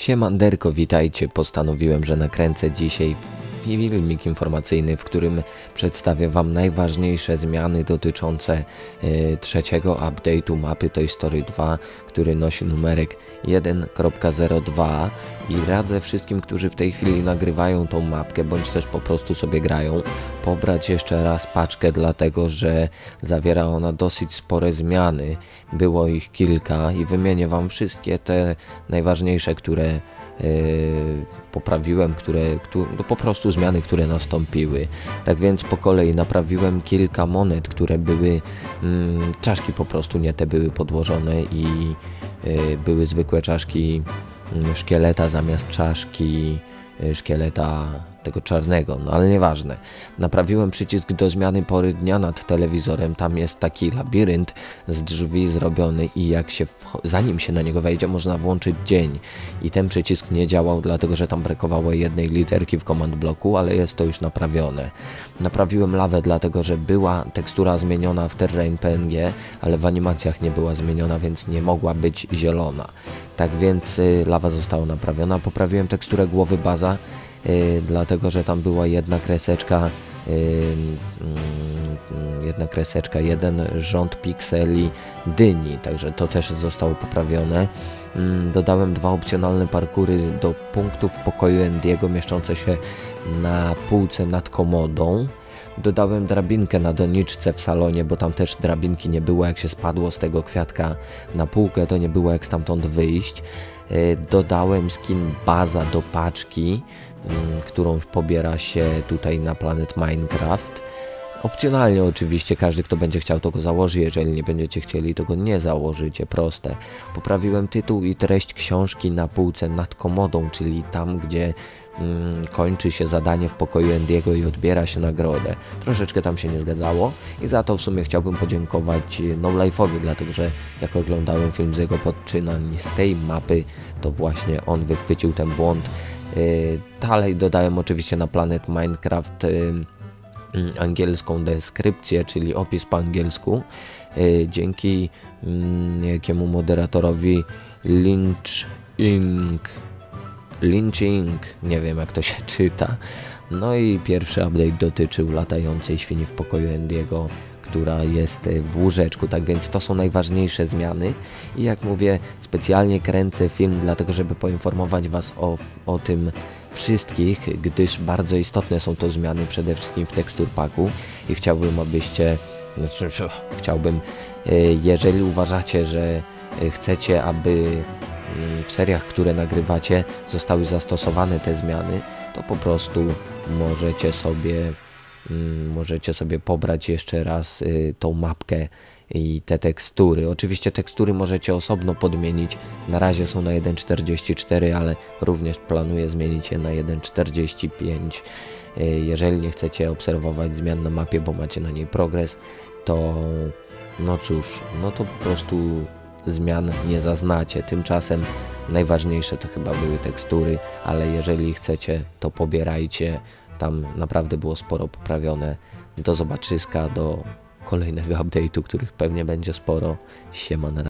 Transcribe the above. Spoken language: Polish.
Siemanderko, witajcie. Postanowiłem, że nakręcę dzisiaj filmik informacyjny, w którym przedstawię Wam najważniejsze zmiany dotyczące y, trzeciego update'u mapy Toy Story 2, który nosi numerek 1.02 i radzę wszystkim, którzy w tej chwili nagrywają tą mapkę, bądź też po prostu sobie grają, pobrać jeszcze raz paczkę, dlatego że zawiera ona dosyć spore zmiany. Było ich kilka i wymienię Wam wszystkie te najważniejsze, które Yy, poprawiłem, które, no po prostu zmiany, które nastąpiły. Tak więc po kolei naprawiłem kilka monet, które były, mm, czaszki po prostu nie te były podłożone i y, były zwykłe czaszki y, szkieleta zamiast czaszki y, szkieleta tego czarnego, no ale nieważne. Naprawiłem przycisk do zmiany pory dnia nad telewizorem, tam jest taki labirynt z drzwi zrobiony i jak się, zanim się na niego wejdzie, można włączyć dzień. I ten przycisk nie działał, dlatego że tam brakowało jednej literki w command bloku, ale jest to już naprawione. Naprawiłem lawę, dlatego że była tekstura zmieniona w Terrain PNG, ale w animacjach nie była zmieniona, więc nie mogła być zielona. Tak więc y, lawa została naprawiona. Poprawiłem teksturę głowy baza, dlatego że tam była jedna kreseczka y, mm, jedna kreseczka, jeden rząd pikseli dyni, także to też zostało poprawione. Mm, dodałem dwa opcjonalne parkury do punktów pokoju Endiego mieszczące się na półce nad komodą. Dodałem drabinkę na doniczce w salonie, bo tam też drabinki nie było, jak się spadło z tego kwiatka na półkę, to nie było jak stamtąd wyjść. Y, dodałem skin baza do paczki, którą pobiera się tutaj na planet Minecraft. Opcjonalnie oczywiście każdy kto będzie chciał to go założy, jeżeli nie będziecie chcieli to go nie założycie, proste. Poprawiłem tytuł i treść książki na półce nad komodą, czyli tam gdzie mm, kończy się zadanie w pokoju Endiego i odbiera się nagrodę. Troszeczkę tam się nie zgadzało i za to w sumie chciałbym podziękować No Life'owi, dlatego że jak oglądałem film z jego podczynań z tej mapy, to właśnie on wychwycił ten błąd dalej dodałem oczywiście na Planet Minecraft y, mm, angielską deskrypcję, czyli opis po angielsku. Y, dzięki mm, jakiemu moderatorowi Lynch Inc. Nie wiem jak to się czyta. No i pierwszy update dotyczył latającej świni w pokoju Endiego która jest w łóżeczku, tak więc to są najważniejsze zmiany. I jak mówię, specjalnie kręcę film dlatego, żeby poinformować Was o, o tym wszystkich, gdyż bardzo istotne są to zmiany przede wszystkim w tekstur paku. I chciałbym, abyście znaczy, chciałbym, e, jeżeli uważacie, że e, chcecie, aby mm, w seriach, które nagrywacie, zostały zastosowane te zmiany, to po prostu możecie sobie możecie sobie pobrać jeszcze raz y, tą mapkę i te tekstury. Oczywiście tekstury możecie osobno podmienić. Na razie są na 1.44, ale również planuję zmienić je na 1.45. Y, jeżeli nie chcecie obserwować zmian na mapie, bo macie na niej progres, to no cóż, no to po prostu zmian nie zaznacie. Tymczasem najważniejsze to chyba były tekstury, ale jeżeli chcecie, to pobierajcie tam naprawdę było sporo poprawione. Do zobaczyska, do kolejnego update'u, których pewnie będzie sporo. Siema na